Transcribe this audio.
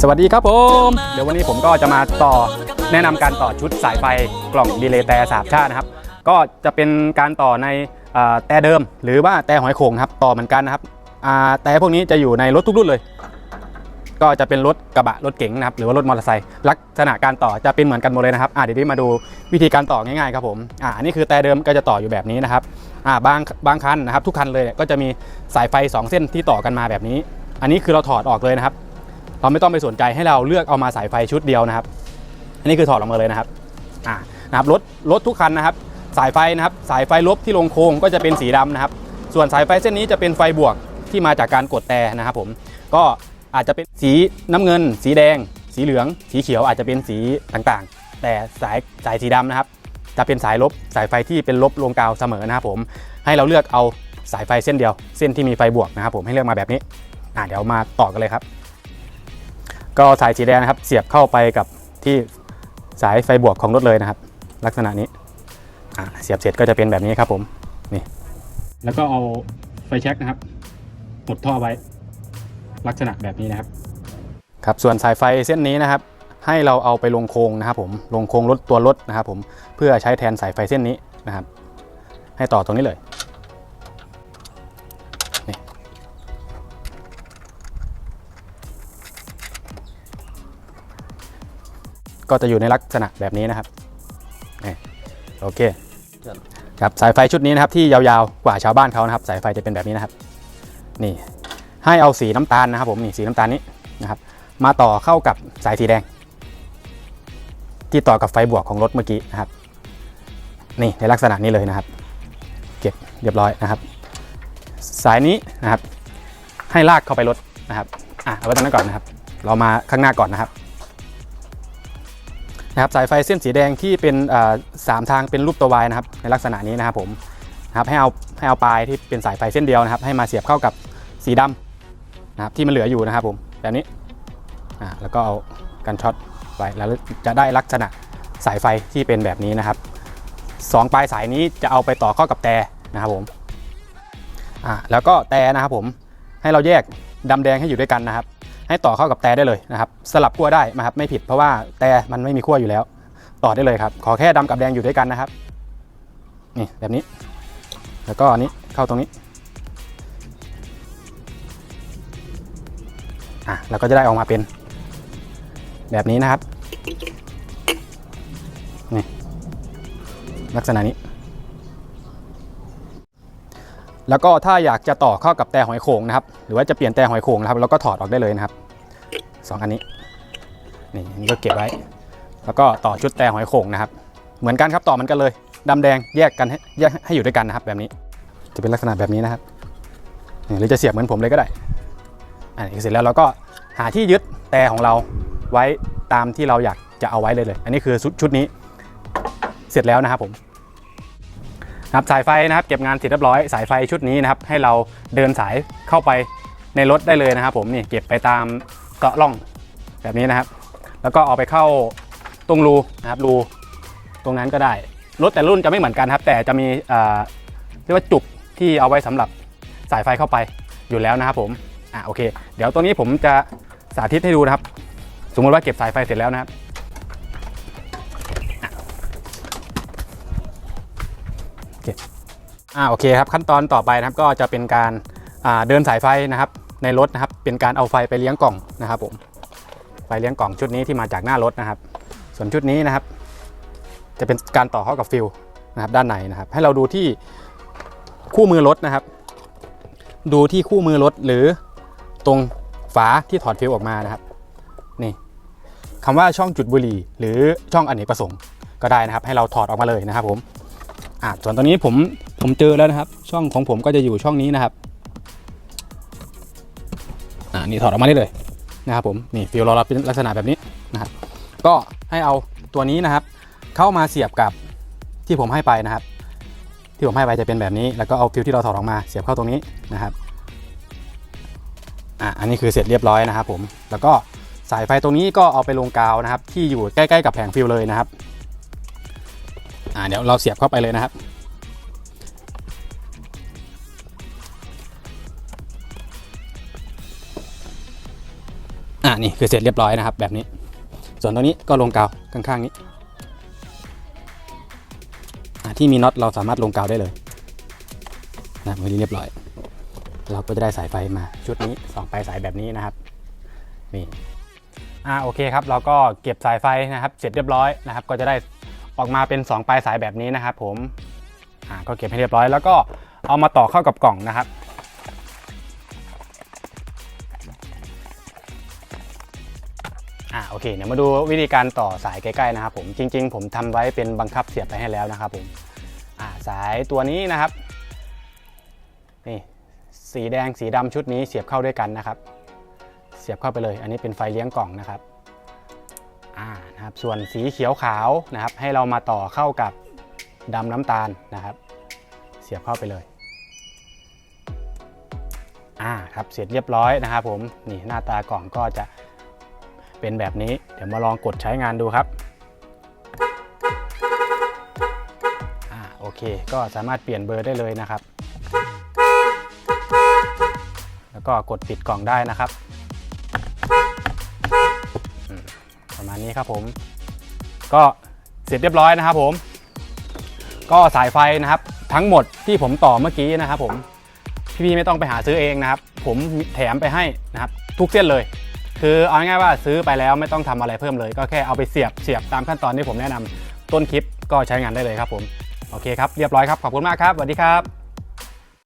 สวัสดีครับผม เดี๋ยววันนี้ผมก็จะมาต่อแนะนำการต่อชุดสายไฟกล่องดีเลย์แต่สาบชาตินะครับ ก็จะเป็นการต่อในแต่เดิม หรือว่าแต่หอยโข่งครับต่อเหมือนกันนะครับแต่พวกนี้จะอยู่ในรถทุกรุ่นเลย ก็จะเป็นรถกระบะรถเก๋งนะครับหรือว่ารถมอเตอร์ไซค์ลักษณะการต่อจะเป็นเหมือนกันหมดเลยนะครับเดี๋ยวนี้มาดูวิธีการต่อง่ายๆครับผมอ่าอันนี้คือแต่เดิมก็จะต่ออยู่แบบนี้นะครับอ่าบางบางคันนะครับ ทุกคันเลยก็จะมีสายไฟสองเส้นที่ต่อกันมาแบบนี้ อันนี้คือเราถอดออกเลยนะครับ เราไม่ต้องไปสนใจให้เราเลือกเอามาสายไฟชุดเดียวนะครับ อันนี้คือถอดออกมาเลยนะครับอ่านะครับรถรถทุกคันนะครับ สายไฟนะครับ สายไฟลบที่ลงโค้งก็จะเป็นสีดำนะครับ ส่วนสายไฟเส้นนี้จะเป็นไฟบวกที่มาจากการกดแต่นะครับผมก็อาจจะเป็นสีน้ำเงิน สีแดง สีเหลือง สีเขียวอาจจะเป็นสีต่างๆ แต่สายสายสีดำนะครับ จะเป็นสายลบสายไฟที่เป็นลบลงกาวเสมอนะครับผมให้เราเลือกเอาสายไฟเส้นเดียว เส้นที่มีไฟบวกนะครับผมให้เลือกมาแบบนี้อ่าเดี๋ยวมาต่อกันเลยครับ ก็สายสีแดงนะครับ เสียบเข้าไปกับที่สายไฟบวกของรถเลยนะครับ ลักษณะนี้อ่าเสียบเสร็จก็จะเป็นแบบนี้ครับผมนี่แล้วก็เอาไฟแช็กนะครับหดท่อไว้ ลักษณะแบบนี้นะครับ ครับส่วนสายไฟเส้นนี้นะครับ ให้เราเอาไปลงโครงนะครับผมลงโครงรถตัวรถนะครับผมเพื่อใช้แทนสายไฟเส้นนี้นะครับ ให้ต่อตรงนี้เลย ก็จะอยู่ในลักษณะแบบนี้นะครับนี่โอเคครับสายไฟชุดนี้นะครับที่ยาวๆกว่าชาวบ้านเขานะครับ สายไฟจะเป็นแบบนี้นะครับ นี่ ให้เอาสีน้ำตาลนะครับผมนี่สีน้ำตาลนี้นะครับ มาต่อเข้ากับสายสีแดง ที่ต่อกับไฟบวกของรถเมื่อกี้นะครับ นี่ในลักษณะนี้เลยนะครับ เก็บเรียบร้อยนะครับ สายนี้นะครับ ให้ลากเข้าไปรถนะครับอะเอาไว้ตรงนั้นก่อนนะครับ เรามาข้างหน้าก่อนนะครับ นะครับสายไฟเส้นสีแดงที่เป็นสามทางเป็นรูปตัววายนะครับในลักษณะนี้นะครับผมนะครับให้เอาให้เอาปลายที่เป็นสายไฟเส้นเดียวนะครับ ให้มาเสียบเข้ากับสีดำนะครับที่มันเหลืออยู่นะครับผมแบบนี้อ่าแล้วก็เอากันช็อตไว้แล้วจะได้ลักษณะสายไฟที่เป็นแบบนี้นะครับสองปลายสายนี้จะเอาไปต่อเข้ากับแต่นะครับผมอ่าแล้วก็แต่นะครับผมให้เราแยกดำแดงให้อยู่ด้วยกันนะครับ ให้ต่อเข้ากับแต่ได้เลยนะครับสลับขั้วได้นะครับไม่ผิดเพราะว่าแต่มันไม่มีขั้วอยู่แล้ว ต่อได้เลยครับ ขอแค่ดำกับแดงอยู่ด้วยกันนะครับนี่แบบนี้ แล้วก็อันนี้เข้าตรงนี้อะเราก็จะได้ออกมาเป็น แบบนี้นะครับนี่ลักษณะนี้ แล้วก็ถ้าอยากจะต่อเข้ากับแต่หอยโข่งนะครับ หรือว่าจะเปลี่ยนแต่หอยโข่งนะครับเราก็ถอดออกได้เลยนะครับสองอันนี้นี่นนี้ก็เก็บไว้ แล้วก็ต่อชุดแต่หอยโข่งนะครับ เหมือนกันครับต่อมือนกันเลยดำแดงแยกกันให้แยกให้อยู่ด้วยกันนะครับแบบนี้ จะเป็นลักษณะแบบนี้นะครับนี่หรือจะเสียบเหมือนผมเลยก็ได้อันนี้เสร็จแล้วเราก็หาที่ยึดแต่ของเราไว้ตามที่เราอยากจะเอาไว้เลยเลย อันนี้คือชุดชุดนี้เสร็จแล้วนะครับผม นะครับสายไฟนะครับเก็บงานเสร็จเรียบร้อยสายไฟชุดนี้นะครับให้เราเดินสายเข้าไปในรถได้เลยนะครับ ผมนี่เก็บไปตามเกาะล่องแบบนี้นะครับ แล้วก็เอาไปเข้าตรงรูนะครับรูตรงนั้นก็ได้รถแต่รุ่นจะไม่เหมือนกันครับ แต่จะมีเอ่อเรียกว่าจุกที่เอาไว้สำหรับสายไฟเข้าไปอยู่แล้วนะครับผมอะโอเค เดี๋ยวตัวนี้ผมจะสาธิตให้ดูนะครับ สมมติว่าเก็บสายไฟเสร็จแล้วนะครับ อ่าโอเคครับขั้นตอนต่อไปนะครับก็จะเป็นการาเดินสายไฟนะครับ ในรถนะครับเป็นการเอาไฟไปเลี้ยงกล่องนะครับผมไฟเลี้ยงกล่องชุดนี้ที่มาจากหน้ารถนะครับ ส่วนชุดนี้นะครับ จะเป็นการต่อเข้ากับฟิลนะครับด้านในนะครับ ให้เราดูที่คู่มือรถนะครับ ดูที่คู่มือรถหรือตรงฝาที่ถอดฟิลออกมานะครับนี่คำว่าช่องจุดบุหรี่ หรือช่องอเนกประสงค์ก็ได้นะครับ ให้เราถอดออกมาเลยนะครับผมอะส่วนตอนนี้ผม ผมเจอแล้วนะครับ ช่องของผมก็จะอยู่ช่องนี้นะครับอ่านี่ถอดออกมาได้เลยนะครับผมนี่ฟิลเรารับเป็นลักษณะแบบนี้นะครับ ก็ให้เอาตัวนี้นะครับ เข้ามาเสียบกับที่ผมให้ไปนะครับ ที่ผมให้ไปจะเป็นแบบนี้ แล้วก็เอาฟิลที่เราถอดออกมาเสียบเข้าตรงนี้นะครับอะอันนี้คือเสร็จเรียบร้อยนะครับ ผมแล้วก็สายไฟตรงนี้ก็เอาไปลงกาวนะครับ ที่อยู่ใกล้ ๆ กับแผงฟิลเลยนะครับอ่าเดี๋ยวเราเสียบเข้าไปเลยนะครับ อ่านี่คือเสร็จเรียบร้อยนะครับแบบนี้ ส่วนตัวนี้ก็ลงกาวข้างๆนี้ที่มีน็อตเราสามารถลงกาวได้เลยนะมือนี้เรียบร้อย เราก็จะได้สายไฟมาชุดนี้สองปลายสายแบบนี้นะครับนี่อ่าโอเคครับ เราก็เก็บสายไฟนะครับ เสร็จเรียบร้อยนะครับ ก็จะได้ออกมาเป็น 2 ปลายสายแบบนี้นะครับ ผมอ่าก็เก็บให้เรียบร้อย แล้วก็เอามาต่อเข้ากับกล่องนะครับ เคเดี๋ยวมาดูวิธีการต่อสายใกล้ๆนะครับผมจริง ๆ ผมทำไว้เป็นบังคับเสียบไปให้แล้วนะครับผมาสายตัวนี้นะครับนี่สีแดงสีดำชุดนี้เสียบเข้าด้วยกันนะครับ เสียบเข้าไปเลย อันนี้เป็นไฟเลี้ยงกล่องนะครับอ่านะครับส่วนสีเขียวขาวนะครับ ให้เรามาต่อเข้ากับดำน้ำตาลนะครับ เสียบเข้าไปเลยอ่าครับเสร็จเรียบร้อยนะครับผมนี่หน้าตากล่องก็จะ เป็นแบบนี้เดี๋ยวมาลองกดใช้งานดูครับอ่าโอเค ก็สามารถเปลี่ยนเบอร์ได้เลยนะครับ แล้วก็กดปิดกล่องได้นะครับ ประมาณนี้ครับผม ก็เสร็จเรียบร้อยนะครับผม ก็สายไฟนะครับ ทั้งหมดที่ผมต่อเมื่อกี้นะครับผมพี่ๆไม่ต้องไปหาซื้อเองนะครับ ผมแถมไปให้นะครับ ทุกเส้นเลย คือเอาง่ายๆว่าซื้อไปแล้วไม่ต้องทำอะไรเพิ่มเลย ก็แค่เอาไปเสียบเสียบตามขั้นตอนที่ผมแนะนำต้นคลิปก็ใช้งานได้เลยครับผม โอเคครับ เรียบร้อยครับ ขอบคุณมากครับสวัสดีครับ